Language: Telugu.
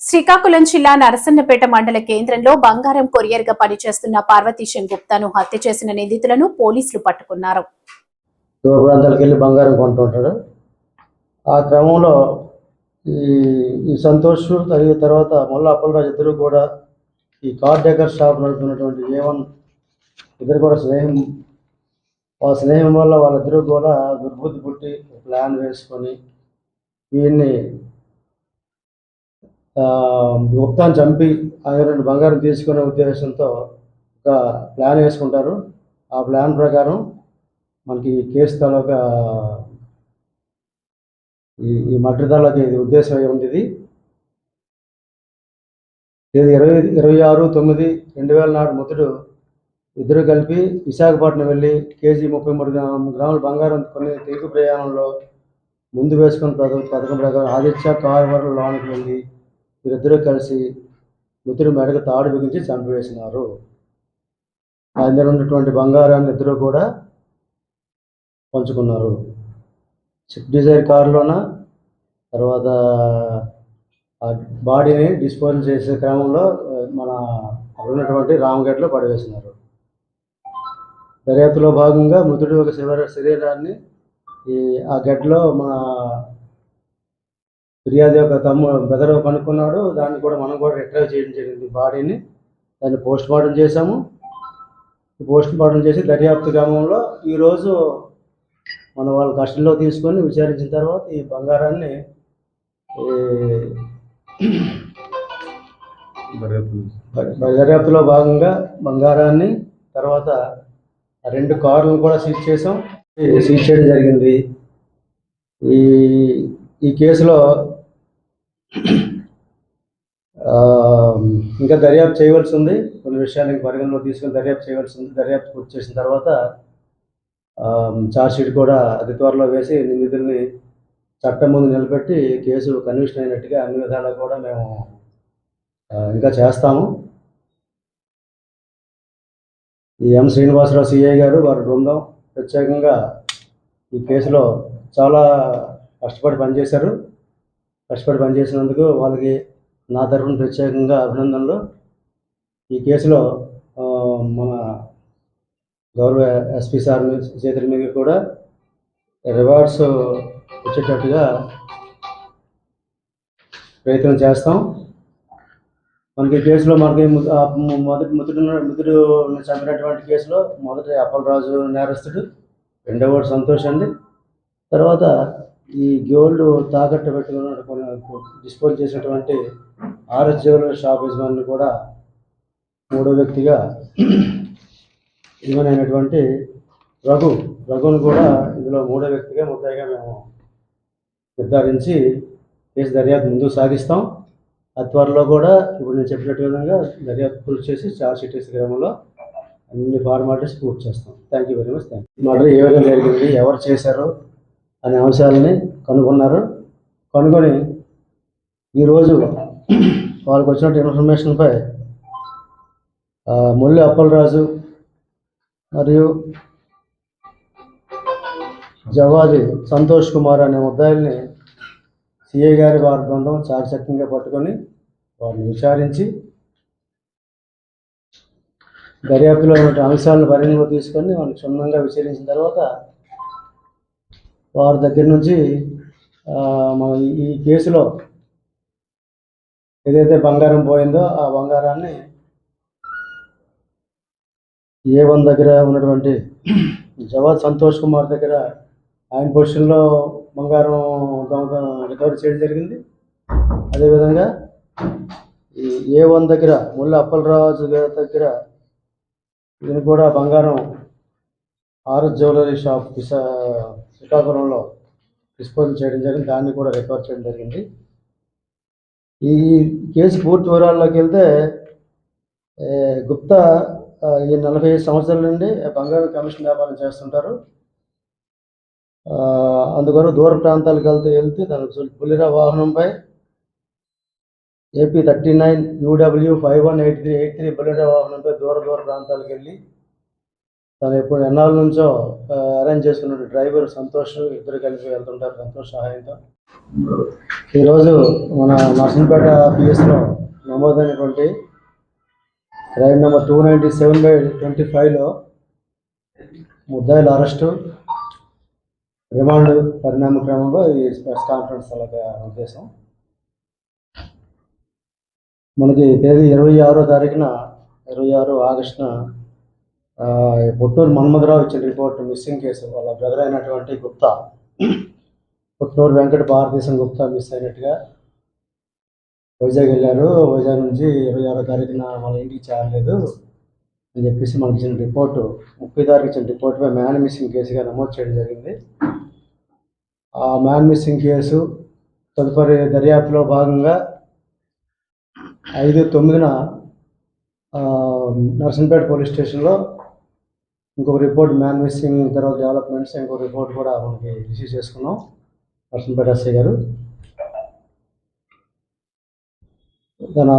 శ్రీకాకుళం జిల్లా నరసన్నపేట మండల కేంద్రంలో బంగారం కొరియర్గా పనిచేస్తున్న పార్వతీశం గుప్తాను హత్య చేసిన నిందితులను పోలీసులు పట్టుకున్నారు. దూర ప్రాంతాలకు వెళ్ళి బంగారం కొంటుంటాడు. ఆ క్రమంలో ఈ సంతోష్ మరియు తర్వాత ముల్లా అప్పలరాజు ఇద్దరు కూడా ఈ కార్ డెకర్ షాప్ నడుపుతున్నటువంటి ఏవన్ ఇద్దరు కూడా స్నేహం వాళ్ళ స్నేహం వల్ల వాళ్ళిద్దరూ కూడా దుర్బుద్ధి పుట్టి ప్లాన్ వేసుకొని వీడిని గుప్తాన్ని చంపి ఆయన రెండు బంగారం తీసుకునే ఉద్దేశంతో ఒక ప్లాన్ వేసుకుంటారు. ఆ ప్లాన్ ప్రకారం మనకి కేసు తాలూకా ఈ ఈ మర్డర్ తాలూకా ఇది ఉద్దేశం అయి ఉంది ఇది ఇరవై ఇరవై ఆరు తొమ్మిది రెండు వేల నాడు ముద్దుడు ఇద్దరు కలిపి విశాఖపట్నం వెళ్ళి కేజీ ముప్పై మూడు గ్రామ గ్రాముల బంగారం కొన్ని తిరుగు ప్రయాణంలో ముందు వేసుకుని పథకం పథకం ప్రకారం ఆదిత్య కారు వరకు లోనికి వెళ్ళి వీరిద్దరూ కలిసి మృతుడి మెడకు తాడు బిగించి చంపివేసినారు. ఆయన దగ్గర ఉన్నటువంటి బంగారాన్ని ఇద్దరు కూడా పంచుకున్నారు. స్విఫ్ట్ డిజైర్ కారులోన తర్వాత ఆ బాడీని డిస్పోజల్ చేసే క్రమంలో మన అక్కడ ఉన్నటువంటి రామగడ్లో పడవేసినారు. దర్యాప్తులో భాగంగా మృతుడి యొక్క శివ శరీరాన్ని ఈ ఆ గడ్లో మన ఫిర్యాదు యొక్క తమ్ము బ్రదర్ కనుక్కున్నాడు దాన్ని కూడా మనం కూడా రిట్రైవ్ చేయడం జరిగింది. బాడీని దాన్ని పోస్ట్ మార్టం చేశాము. పోస్ట్ మార్టం చేసి దర్యాప్తు క్రమంలో ఈరోజు మన వాళ్ళ కస్టడీలో తీసుకొని విచారించిన తర్వాత ఈ బంగారాన్ని దర్యాప్తులో భాగంగా బంగారాన్ని తర్వాత రెండు కార్లను కూడా సీజ్ చేసాం సీజ్ చేయడం జరిగింది. ఈ ఈ కేసులో ఇంకా దర్యాప్తు చేయవలసి ఉంది కొన్ని విషయాలు పరిగణలో తీసుకుని దర్యాప్తు చేయవలసి ఉంది దర్యాప్తు పూర్తి చేసిన తర్వాత ఛార్జ్షీట్ కూడా అతి త్వరలో వేసి నిందితుల్ని చట్టం ముందు నిలబెట్టి కేసు కన్విషన్ అయినట్టుగా అన్ని విధాలా కూడా మేము ఇంకా చేస్తాము. ఈ ఎం శ్రీనివాసరావు సిఐ గారు వారి బృందం ప్రత్యేకంగా ఈ కేసులో చాలా కష్టపడి పనిచేశారు. కష్టపడి పనిచేసినందుకు వాళ్ళకి నా తరఫున ప్రత్యేకంగా అభినందనలు. ఈ కేసులో మన గౌరవ ఎస్పీ సార్ మీ- చేతుల మీద కూడా రివార్డ్స్ వచ్చేటట్టుగా ప్రయత్నం చేస్తాం. మనకి కేసులో మనకి మొదటి ముదుడు ముదుడు చంపినటువంటి కేసులో మొదటి అప్పలరాజు నేరస్తుడు రెండవ సంతోష్ అండి. తర్వాత ఈ గోల్డ్ తాకట్టు పెట్టుకున్న కొన్ని డిస్పోజ్ చేసినటువంటి ఆర్ఎస్ జ్యువెలరీ షాప్ యజమాని కూడా మూడో వ్యక్తిగా యజమానైనటువంటి రఘు. రఘును కూడా ఇందులో మూడో వ్యక్తిగా ముద్దాయిగా మేము నిర్ధారించి కేసు దర్యాప్తు ముందుకు సాగిస్తాం. ఆ త్వరలో కూడా ఇప్పుడు నేను చెప్పినట్టు విధంగా దర్యాప్తు పూర్తి చేసి చార్జ్ షీట్ వేసే క్రమంలో అన్ని ఫార్మాలిటీస్ పూర్తి చేస్తాం. Thank you very much thank you murder ఏ విధంగా జరిగింది? ఎవరు చేశారు? అనే అంశాలని కనుగొన్నారు. కనుగొని ఈరోజు వాళ్ళకి వచ్చినట్టు ఇన్ఫర్మేషన్పై ఆ, ముల్లి అప్పలరాజు మరియు జవాది సంతోష్ కుమార్ అనే ముద్దాయిల్ని సిఐ గారి వారి బృందం చాకచక్యంగా పట్టుకొని వారిని విచారించి దర్యాప్తులో ఉన్న అంశాలను పరిగణలో తీసుకొని వాళ్ళు క్షుణ్ణంగా విచారించిన తర్వాత వారి దగ్గర నుంచి మన ఈ- ఈ కేసులో ఏదైతే బంగారం పోయిందో ఆ బంగారాన్ని ఏ వన్ దగ్గర ఉన్నటువంటి జవాద్ సంతోష్ కుమార్ దగ్గర ఆయన పొజిషన్లో బంగారం దొంగ రికవరీ చేయడం జరిగింది. అదేవిధంగా ఈ ఏ వన్ దగ్గర ముళ్ళ అప్పలరాజు గారి దగ్గర ఈయన కూడా బంగారం ఆరు జ్యువెలరీ షాప్ విశా శ్రీకాకుళంలో డిస్పోజ్ చేయడం జరిగింది. దాన్ని కూడా రికవర్ చేయడం జరిగింది. ఈ కేసు పూర్తి వివరాల్లోకి వెళ్తే గుప్తా ఈ నలభై ఐదు సంవత్సరాల నుండి బంగారు కమిషన్ వ్యాపారం చేస్తుంటారు. అందుకొరకు దూర ప్రాంతాలకు వెళ్తే వెళ్తే తన పులిరా వాహనంపై A P thirty nine U W five one eight three eight three బుల్లెరా వాహనంపై దూర దూర ప్రాంతాలకు వెళ్ళి తను ఎప్పుడు ఎన్నాళ్ళ నుంచో అరేంజ్ చేసుకున్న డ్రైవర్ సంతోష్ ఇద్దరు కలిసి వెళ్తుంటారు సంతోష్ సహాయంతో. ఈరోజు మన నర్సంపేట పిఎస్లో నమోదైనటువంటి ride number two ninety seven by twenty ఫైవ్లో ముద్దాయిల అరెస్టు రిమాండ్ పరిణామ క్రమంలో ఈ ప్రెస్ కాన్ఫరెన్స్ అలాగే ఉద్దేశం. మనకి తేదీ ఇరవై ఆరో తారీఖున ఇరవై ఆరు ఆగస్టున పుట్టూరు మన్మధరావు ఇచ్చిన రిపోర్ట్ మిస్సింగ్ కేసు వాళ్ళ బ్రదర్ అయినటువంటి గుప్తా. పుట్టూరు వెంకట భారతదేశం గుప్తా మిస్ అయినట్టుగా వైజాగ్ వెళ్ళారు. వైజాగ్ నుంచి ఇరవై ఆరో తారీఖున వాళ్ళ ఇంటికి చేరలేదు అని చెప్పేసి మనకి ఇచ్చిన రిపోర్టు. ముప్పై తారీఖు ఇచ్చిన రిపోర్ట్పై మ్యాన్ మిస్సింగ్ కేసుగా నమోదు చేయడం జరిగింది. ఆ మ్యాన్ మిస్సింగ్ కేసు తదుపరి దర్యాప్తులో భాగంగా ఐదు తొమ్మిదిన నర్సంపేట పోలీస్ స్టేషన్లో ఇంకొక రిపోర్ట్ మ్యాన్ మిస్సింగ్ తర్వాత డెవలప్మెంట్స్ ఇంకొక రిపోర్ట్ కూడా మనకి రిసీవ్ చేసుకున్నాం. నర్సంపేట ఎస్ఐ గారు. తన